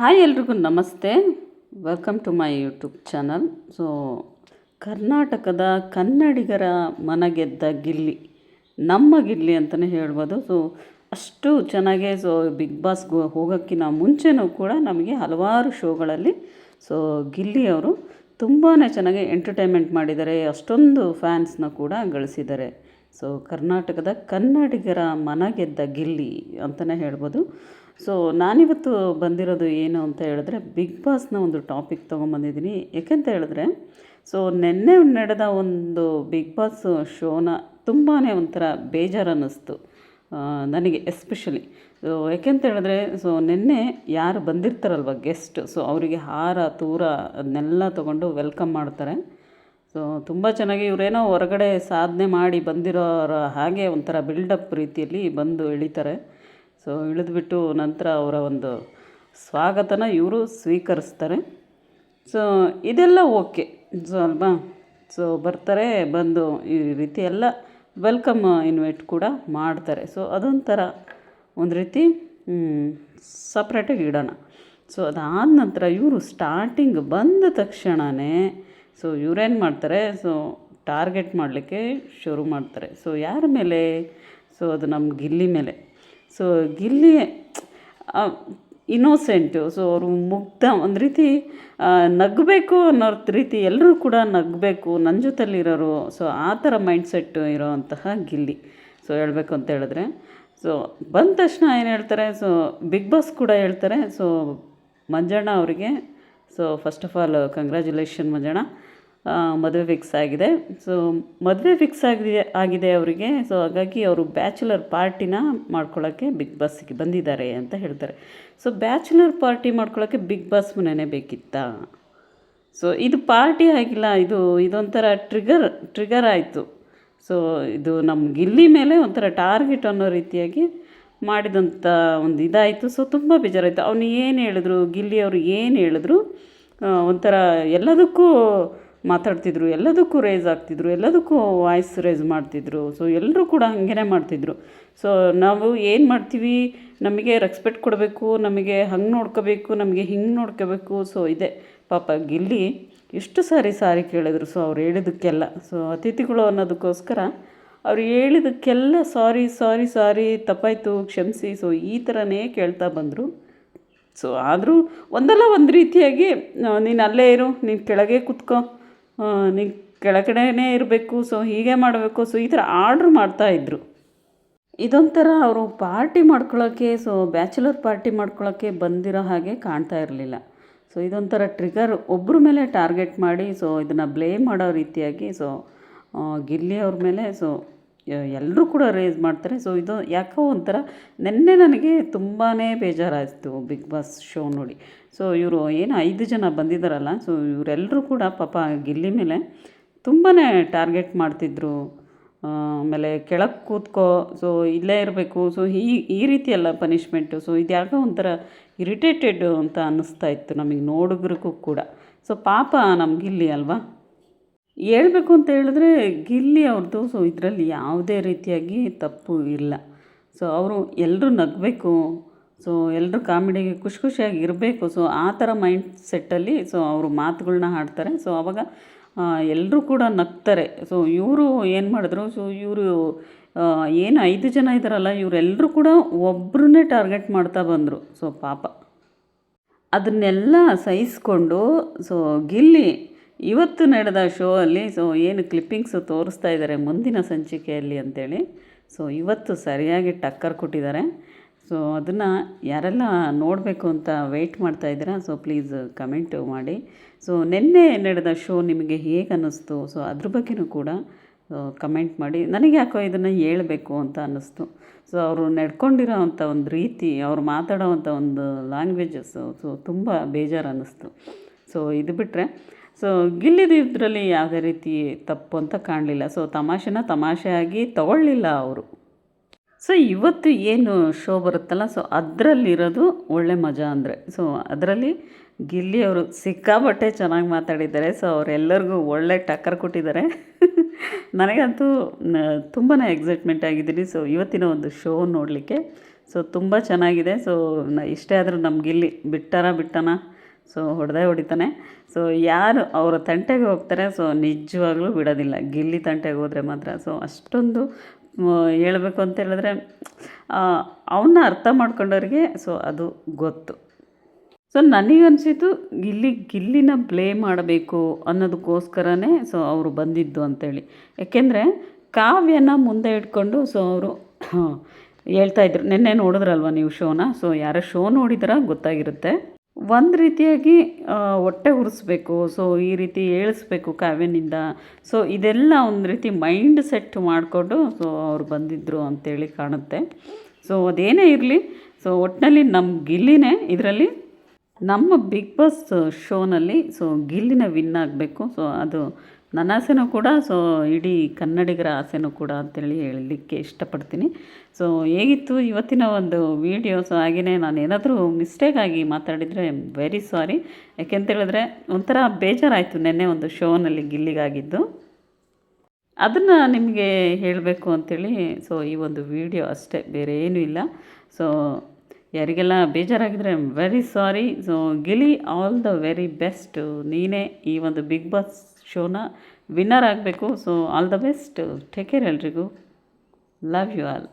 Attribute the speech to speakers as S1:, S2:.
S1: Hi ಎಲ್ರಿಗೂ ನಮಸ್ತೆ. Welcome to my YouTube channel so ಕರ್ನಾಟಕದ ಕನ್ನಡಿಗರ ಮನಗೆದ್ದ ಗಿಲ್ಲಿ, ನಮ್ಮ ಗಿಲ್ಲಿ ಅಂತಲೇ ಹೇಳ್ಬೋದು. ಸೊ ಅಷ್ಟು ಚೆನ್ನಾಗೆ ಸೊ ಬಿಗ್ ಬಾಸ್ಗೆ ಹೋಗೋಕ್ಕಿಂತ ಮುಂಚೆನೂ ಕೂಡ ನಮಗೆ ಹಲವಾರು ಶೋಗಳಲ್ಲಿ ಸೊ ಗಿಲ್ಲಿ ಅವರು ತುಂಬಾ ಚೆನ್ನಾಗಿ ಎಂಟರ್ಟೈನ್ಮೆಂಟ್ ಮಾಡಿದ್ದಾರೆ. ಅಷ್ಟೊಂದು ಫ್ಯಾನ್ಸ್ನ ಕೂಡ ಗಳಿಸಿದ್ದಾರೆ. ಸೊ ಕರ್ನಾಟಕದ ಕನ್ನಡಿಗರ ಮನಗೆದ್ದ ಗಿಲ್ಲಿ ಅಂತಲೇ ಹೇಳ್ಬೋದು. ಸೊ ನಾನಿವತ್ತು ಬಂದಿರೋದು ಏನು ಅಂತ ಹೇಳಿದ್ರೆ ಬಿಗ್ ಬಾಸ್ನ ಒಂದು ಟಾಪಿಕ್ ತೊಗೊಂಬಂದಿದ್ದೀನಿ. ಯಾಕೆಂತ ಹೇಳಿದ್ರೆ ಸೊ ನಿನ್ನೆ ನಡೆದ ಒಂದು ಬಿಗ್ ಬಾಸ್ ಶೋನ ತುಂಬಾ ಒಂಥರ ಬೇಜಾರು ಅನ್ನಿಸ್ತು ನನಗೆ ಎಸ್ಪೆಷಲಿ ಸೊ ಯಾಕೆಂತ ಹೇಳಿದ್ರೆ ಸೊ ನಿನ್ನೆ ಯಾರು ಬಂದಿರ್ತಾರಲ್ವ ಗೆಸ್ಟ್ ಸೊ ಅವರಿಗೆ ಹಾರ, ತೂರ ಅದನ್ನೆಲ್ಲ ತೊಗೊಂಡು ವೆಲ್ಕಮ್ ಮಾಡ್ತಾರೆ. ಸೊ ತುಂಬ ಚೆನ್ನಾಗಿ ಇವರೇನೋ ಹೊರಗಡೆ ಸಾಧನೆ ಮಾಡಿ ಬಂದಿರೋರ ಹಾಗೆ ಒಂಥರ ಬಿಲ್ಡಪ್ ರೀತಿಯಲ್ಲಿ ಬಂದು ಇಳಿತಾರೆ ಸೊ ಇಳಿದ್ಬಿಟ್ಟು ನಂತರ ಅವರ ಒಂದು ಸ್ವಾಗತನ ಇವರು ಸ್ವೀಕರಿಸ್ತಾರೆ. ಸೊ ಇದೆಲ್ಲ ಓಕೆ. ಸೊ ಅಲ್ವಾ? ಸೊ ಬರ್ತಾರೆ, ಬಂದು ಈ ರೀತಿ ಎಲ್ಲ ವೆಲ್ಕಮ್ ಇನ್ವೈಟ್ ಕೂಡ ಮಾಡ್ತಾರೆ. ಸೊ ಅದೊಂಥರ ಒಂದು ರೀತಿ ಸಪ್ರೇಟಾಗಿ ಇಡೋಣ. ಸೊ ಅದಾದ ನಂತರ ಇವರು ಸ್ಟಾರ್ಟಿಂಗ್ ಬಂದ ತಕ್ಷಣವೇ ಸೊ ಇವರೇನು ಮಾಡ್ತಾರೆ? ಸೊ ಟಾರ್ಗೆಟ್ ಮಾಡಲಿಕ್ಕೆ ಶುರು ಮಾಡ್ತಾರೆ. ಸೊ ಯಾರ ಮೇಲೆ? ಸೊ ಅದು ನಮ್ಮ ಗಿಲ್ಲಿ ಮೇಲೆ. ಸೊ ಗಿಲ್ಲಿ ಇನ್ನೋಸೆಂಟು ಸೊ ಅವರು ಮುಗ್ಧ, ಒಂದು ರೀತಿ ನಗಬೇಕು ಅನ್ನೋ ರೀತಿ ಎಲ್ಲರೂ ಕೂಡ ನಗಬೇಕು. ನನ್ನ ಜೊತೆಲಿರೋರು ಸೊ ಆ ಥರ ಮೈಂಡ್ಸೆಟ್ ಇರೋವಂತಹ ಗಿಲ್ಲಿ. ಸೊ ಹೇಳಬೇಕು ಅಂತ ಹೇಳಿದ್ರೆ. ಸೊ ಬಂದ ತಕ್ಷಣ ಏನು ಹೇಳ್ತಾರೆ? ಸೊ ಬಿಗ್ ಬಾಸ್ ಕೂಡ ಹೇಳ್ತಾರೆ. ಸೊ ಮಂಜಣ್ಣ ಅವರಿಗೆ. So first of all congratulation Manjanna. ಮದುವೆ ಫಿಕ್ಸ್ ಆಗಿದೆ. ಸೊ ಮದುವೆ ಫಿಕ್ಸ್ ಆಗಿದೆ ಆಗಿದೆ ಅವರಿಗೆ. ಸೊ ಹಾಗಾಗಿ ಅವರು ಬ್ಯಾಚುಲರ್ ಪಾರ್ಟಿನ ಮಾಡ್ಕೊಳ್ಳೋಕ್ಕೆ ಬಿಗ್ ಬಾಸ್ಗೆ ಬಂದಿದ್ದಾರೆ ಅಂತ ಹೇಳ್ತಾರೆ. ಸೊ ಬ್ಯಾಚುಲರ್ ಪಾರ್ಟಿ ಮಾಡ್ಕೊಳ್ಳೋಕ್ಕೆ ಬಿಗ್ ಬಾಸ್ ಮನೆಯೇ ಬೇಕಿತ್ತಾ? ಸೊ ಇದು ಪಾರ್ಟಿ ಆಗಿಲ್ಲ. ಇದು, ಇದೊಂಥರ ಟ್ರಿಗರ್ ಟ್ರಿಗರ್ ಆಯಿತು. ಸೊ ಇದು ನಮ್ಮ ಗಿಲ್ಲಿ ಮೇಲೆ ಒಂಥರ ಟಾರ್ಗೆಟ್ ಅನ್ನೋ ರೀತಿಯಾಗಿ ಮಾಡಿದಂಥ ಒಂದು ಇದಾಯಿತು. ಸೊ ತುಂಬ ಬೇಜಾರಾಯಿತು. ಅವನು ಏನು ಹೇಳಿದ್ರು? ಗಿಲ್ಲಿ ಅವರು ಏನು ಹೇಳಿದ್ರು? ಒಂಥರ ಎಲ್ಲದಕ್ಕೂ ಮಾತಾಡ್ತಿದ್ರು, ಎಲ್ಲದಕ್ಕೂ ರೇಸ್ ಆಗ್ತಿದ್ರು, ಎಲ್ಲದಕ್ಕೂ ವಾಯ್ಸ್ ರೇಸ್ ಮಾಡ್ತಿದ್ರು ಸೊ ಎಲ್ಲರೂ ಕೂಡ ಹಾಗೇ ಮಾಡ್ತಿದ್ರು. ಸೊ ನಾವು ಏನು ಮಾಡ್ತೀವಿ, ನಮಗೆ ರೆಸ್ಪೆಕ್ಟ್ ಕೊಡಬೇಕು, ನಮಗೆ ಹಂಗೆ ನೋಡ್ಕೋಬೇಕು, ನಮಗೆ ಹಿಂಗೆ ನೋಡ್ಕೋಬೇಕು ಸೊ ಇದೆ. ಪಾಪ ಗಿಲ್ಲಿ ಎಷ್ಟು ಸಾರಿ ಸಾರಿ ಕೇಳಿದ್ರು ಸೊ ಅವ್ರು ಹೇಳಿದ್ದಕ್ಕೆಲ್ಲ ಸೊ ಅತಿಥಿಗಳು ಅನ್ನೋದಕ್ಕೋಸ್ಕರ ಅವ್ರು ಹೇಳಿದ್ದಕ್ಕೆಲ್ಲ ಸಾರಿ ಸಾರಿ ಸಾರಿ ತಪ್ಪಾಯಿತು, ಕ್ಷಮಿಸಿ ಸೊ ಈ ಥರನೇ ಕೇಳ್ತಾ ಬಂದರು. ಸೊ ಆದರೂ ಒಂದಲ್ಲ ಒಂದು ರೀತಿಯಾಗಿ ನೀನು ಅಲ್ಲೇ ಇರು, ನೀನು ಕೆಳಗೆ ಕೂತ್ಕೋ. ನೀನು ಕೆಳಗಡೆನೇ ಇರಬೇಕು, ಸೊ ಹೀಗೆ ಮಾಡಬೇಕು, ಸೊ ಈ ಥರ ಆರ್ಡ್ರ್ ಮಾಡ್ತಾಯಿದ್ರು ಇದೊಂಥರ ಅವರು ಪಾರ್ಟಿ ಮಾಡ್ಕೊಳ್ಳೋಕ್ಕೆ ಸೊ ಬ್ಯಾಚುಲರ್ ಪಾರ್ಟಿ ಮಾಡ್ಕೊಳ್ಳೋಕ್ಕೆ ಬಂದಿರೋ ಹಾಗೆ ಕಾಣ್ತಾ ಇರಲಿಲ್ಲ. ಸೊ ಇದೊಂಥರ ಟ್ರಿಗರ್ ಒಬ್ಬರ ಮೇಲೆ ಟಾರ್ಗೆಟ್ ಮಾಡಿ, ಸೊ ಇದನ್ನು ಬ್ಲೇಮ್ ಮಾಡೋ ರೀತಿಯಾಗಿ, ಸೊ ಗಿಲ್ಲಿ ಅವ್ರ ಮೇಲೆ, ಸೊ ಎಲ್ಲರೂ ಕೂಡ ರೇಸ್ ಮಾಡ್ತಾರೆ. ಸೊ ಇದು ಯಾಕೋ ಒಂಥರ ನಿನ್ನೆ ನನಗೆ ತುಂಬಾ ಬೇಜಾರಾಯಿತು ಬಿಗ್ ಬಾಸ್ ಶೋ ನೋಡಿ. ಸೊ ಇವರು ಏನು ಐದು ಜನ ಬಂದಿದ್ದಾರಲ್ಲ ಸೊ ಇವರೆಲ್ಲರೂ ಕೂಡ ಪಾಪ ಗಿಲ್ಲಿ ಮೇಲೆ ತುಂಬಾ ಟಾರ್ಗೆಟ್ ಮಾಡ್ತಿದ್ರು. ಆಮೇಲೆ ಕೆಳಗೆ ಕೂತ್ಕೋ ಸೊ ಇಲ್ಲೇ ಇರಬೇಕು ಸೊ ಈ ಈ ರೀತಿಯೆಲ್ಲ ಪನಿಷ್ಮೆಂಟು ಸೊ ಇದು ಯಾಕೋ ಒಂಥರ ಇರಿಟೇಟೆಡ್ ಅಂತ ಅನ್ನಿಸ್ತಾ ಇತ್ತು ನಮಗೆ ನೋಡುಗರಿಗೂ ಕೂಡ. ಸೊ ಪಾಪ ನಮಗಿಲ್ಲಿ ಗಿಲ್ಲಿ ಅಲ್ವಾ? ಹೇಳ್ಬೇಕು ಅಂತ ಹೇಳಿದ್ರೆ ಗಿಲ್ಲಿ ಅವ್ರದ್ದು ಸೊ ಇದರಲ್ಲಿ ಯಾವುದೇ ರೀತಿಯಾಗಿ ತಪ್ಪು ಇಲ್ಲ. ಸೊ ಅವರು ಎಲ್ಲರೂ ನಗಬೇಕು ಸೊ ಎಲ್ಲರೂ ಕಾಮಿಡಿಗೆ ಖುಷಿ ಖುಷಿಯಾಗಿ ಇರಬೇಕು ಸೊ ಆ ಥರ ಮೈಂಡ್ ಸೆಟ್ಟಲ್ಲಿ ಸೊ ಅವರು ಮಾತುಗಳ್ನ ಹಾಡ್ತಾರೆ. ಸೊ ಅವಾಗ ಎಲ್ಲರೂ ಕೂಡ ನಗ್ತಾರೆ. ಸೊ ಇವರು ಏನು ಮಾಡಿದ್ರು ಸೊ ಇವರು ಏನು ಐದು ಜನ ಇದ್ದಾರಲ್ಲ ಇವರೆಲ್ಲರೂ ಕೂಡ ಒಬ್ಬರನ್ನೇ ಟಾರ್ಗೆಟ್ ಮಾಡ್ತಾ ಬಂದರು. ಸೊ ಪಾಪ. ಅದನ್ನೆಲ್ಲ ಸಹಿಸ್ಕೊಂಡು ಸೊ ಗಿಲ್ಲಿ ಇವತ್ತು ನಡೆದ ಶೋ ಅಲ್ಲಿ ಸೊ ಏನು ಕ್ಲಿಪ್ಪಿಂಗ್ಸು ತೋರಿಸ್ತಾ ಇದ್ದಾರೆ ಮುಂದಿನ ಸಂಚಿಕೆಯಲ್ಲಿ ಅಂತೇಳಿ. ಸೊ ಇವತ್ತು ಸರಿಯಾಗಿ ಟಕ್ಕರ್ ಕೊಟ್ಟಿದ್ದಾರೆ. ಸೊ ಅದನ್ನು ಯಾರೆಲ್ಲ ನೋಡಬೇಕು ಅಂತ ವೆಯ್ಟ್ ಮಾಡ್ತಾ ಇದ್ದೀರಾ, ಸೊ ಪ್ಲೀಸ್ ಕಮೆಂಟ್ ಮಾಡಿ. ಸೊ ನಿನ್ನೆ ನಡೆದ ಶೋ ನಿಮಗೆ ಹೇಗೆ ಅನ್ನಿಸ್ತು? ಸೊ ಅದ್ರ ಬಗ್ಗೆನೂ ಕೂಡ ಕಮೆಂಟ್ ಮಾಡಿ. ನನಗೆ ಯಾಕೋ ಇದನ್ನು ಹೇಳಬೇಕು ಅಂತ ಅನ್ನಿಸ್ತು. ಸೊ ಅವರು ನಡ್ಕೊಂಡಿರೋ ಅಂಥ ಒಂದು ರೀತಿ, ಅವ್ರು ಮಾತಾಡೋವಂಥ ಒಂದು ಲ್ಯಾಂಗ್ವೇಜಸ್ಸು ಸೊ ತುಂಬ ಬೇಜಾರು ಅನ್ನಿಸ್ತು. ಸೊ ಇದು ಬಿಟ್ಟರೆ ಸೊ ಗಿಲ್ಲಿದ ಇದರಲ್ಲಿ ಯಾವುದೇ ರೀತಿ ತಪ್ಪು ಅಂತ ಕಾಣಲಿಲ್ಲ. ಸೊ ತಮಾಷೆನ ತಮಾಷೆಯಾಗಿ ತಗೊಳ್ಳಿಲ್ಲ ಅವರು. ಸೊ ಇವತ್ತು ಏನು ಶೋ ಬರುತ್ತಲ್ಲ ಸೊ ಅದರಲ್ಲಿರೋದು ಒಳ್ಳೆ ಮಜಾ ಅಂದರೆ. ಸೊ ಅದರಲ್ಲಿ ಗಿಲ್ಲಿ ಅವರು ಸಿಕ್ಕಾಪಟ್ಟೆ ಚೆನ್ನಾಗಿ ಮಾತಾಡಿದ್ದಾರೆ. ಸೊ ಅವರೆಲ್ಲರಿಗೂ ಒಳ್ಳೆ ಟಕ್ಕರ್ ಕೊಟ್ಟಿದ್ದಾರೆ. ನನಗಂತೂ ತುಂಬಾ ಎಕ್ಸೈಟ್ಮೆಂಟ್ ಆಗಿದ್ದೀನಿ. ಸೊ ಇವತ್ತಿನ ಒಂದು ಶೋ ನೋಡಲಿಕ್ಕೆ. ಸೊ ತುಂಬ ಚೆನ್ನಾಗಿದೆ. ಸೊ ಇಷ್ಟೇ ಆದರೂ ನಮ್ಮ ಗಿಲ್ಲಿ ಬಿಟ್ಟಾರ, ಬಿಟ್ಟನ? ಸೊ ಹೊಡೆದೇ ಹೊಡಿತಾನೆ. ಸೊ ಯಾರು ಅವರ ತಂಟೆಗೆ ಹೋಗ್ತಾರೆ, ಸೊ ನಿಜವಾಗ್ಲೂ ಬಿಡೋದಿಲ್ಲ. ಗಿಲ್ಲಿ ತಂಟೆಗೆ ಹೋದರೆ ಮಾತ್ರ. ಸೊ ಅಷ್ಟೊಂದು ಹೇಳಬೇಕು ಅಂತ ಹೇಳಿದ್ರೆ ಅವನ್ನ ಅರ್ಥ ಮಾಡ್ಕೊಂಡವ್ರಿಗೆ, ಸೊ ಅದು ಗೊತ್ತು. ಸೊ ನನಗನ್ಸಿತು ಗಿಲ್ಲಿ, ಗಿಲ್ಲಿನ ಪ್ಲೇ ಮಾಡಬೇಕು ಅನ್ನೋದಕ್ಕೋಸ್ಕರನೇ ಸೊ ಅವರು ಬಂದಿದ್ದು ಅಂತೇಳಿ. ಯಾಕೆಂದರೆ ಕಾವ್ಯನ ಮುಂದೆ ಇಟ್ಕೊಂಡು ಸೊ ಅವರು ಹೇಳ್ತಾಯಿದ್ರು ನಿನ್ನೆ ನೋಡಿದ್ರಲ್ವ ನೀವು ಶೋನ? ಸೊ ಯಾರೋ ಶೋ ನೋಡಿದ್ರೆ ಗೊತ್ತಾಗಿರುತ್ತೆ. ಒಂದು ರೀತಿಯಾಗಿ ಹೊಟ್ಟೆ ಉರಿಸ್ಬೇಕು. ಸೊ ಈ ರೀತಿ ಏಳಿಸ್ಬೇಕು ಕಾವ್ಯನಿಂದ. ಸೊ ಇದೆಲ್ಲ ಒಂದು ರೀತಿ ಮೈಂಡ್ ಸೆಟ್ ಮಾಡಿಕೊಂಡು ಸೊ ಅವ್ರು ಬಂದಿದ್ದರು ಅಂತೇಳಿ ಕಾಣುತ್ತೆ. ಸೊ ಅದೇನೇ ಇರಲಿ ಸೊ ಒಟ್ಟಿನಲ್ಲಿ ನಮ್ಮ ಗಿಲ್ಲಿನೇ ಇದರಲ್ಲಿ ನಮ್ಮ ಬಿಗ್ ಬಾಸ್ ಶೋನಲ್ಲಿ ಸೊ ಗಿಲ್ಲಿನ ವಿನ್ ಆಗಬೇಕು. ಸೊ ಅದು ನನ್ನ ಆಸೆನೂ ಕೂಡ ಸೊ ಇಡೀ ಕನ್ನಡಿಗರ ಆಸೆನೂ ಕೂಡ ಅಂತೇಳಿ ಹೇಳಲಿಕ್ಕೆ ಇಷ್ಟಪಡ್ತೀನಿ. ಸೊ ಹೇಗಿತ್ತು ಇವತ್ತಿನ ಒಂದು ವಿಡಿಯೋ ಸೊ ಹಾಗೆಯೇ ನಾನು ಏನಾದರೂ ಮಿಸ್ಟೇಕ್ ಆಗಿ ಮಾತಾಡಿದರೆ ವೆರಿ ಸಾರಿ ಯಾಕೆಂತೇಳಿದ್ರೆ ಒಂಥರ ಬೇಜಾರಾಯಿತು ನೆನ್ನೆ ಒಂದು ಶೋನಲ್ಲಿ ಗಿಲ್ಲಿಗಾಗಿದ್ದು. ಅದನ್ನು ನಿಮಗೆ ಹೇಳಬೇಕು ಅಂಥೇಳಿ ಸೊ ಈ ಒಂದು ವಿಡಿಯೋ ಅಷ್ಟೇ ಬೇರೆ ಏನೂ ಇಲ್ಲ. ಸೊ ಯಾರಿಗೆಲ್ಲ am very sorry so Gilli all the very best ನೀನೇ ಈ ಒಂದು ಬಿಗ್ ಬಾಸ್ ಶೋನ ವಿನ್ನರ್ ಆಗಬೇಕು. So all the best take care ಎಲ್ರಿಗೂ. Love you all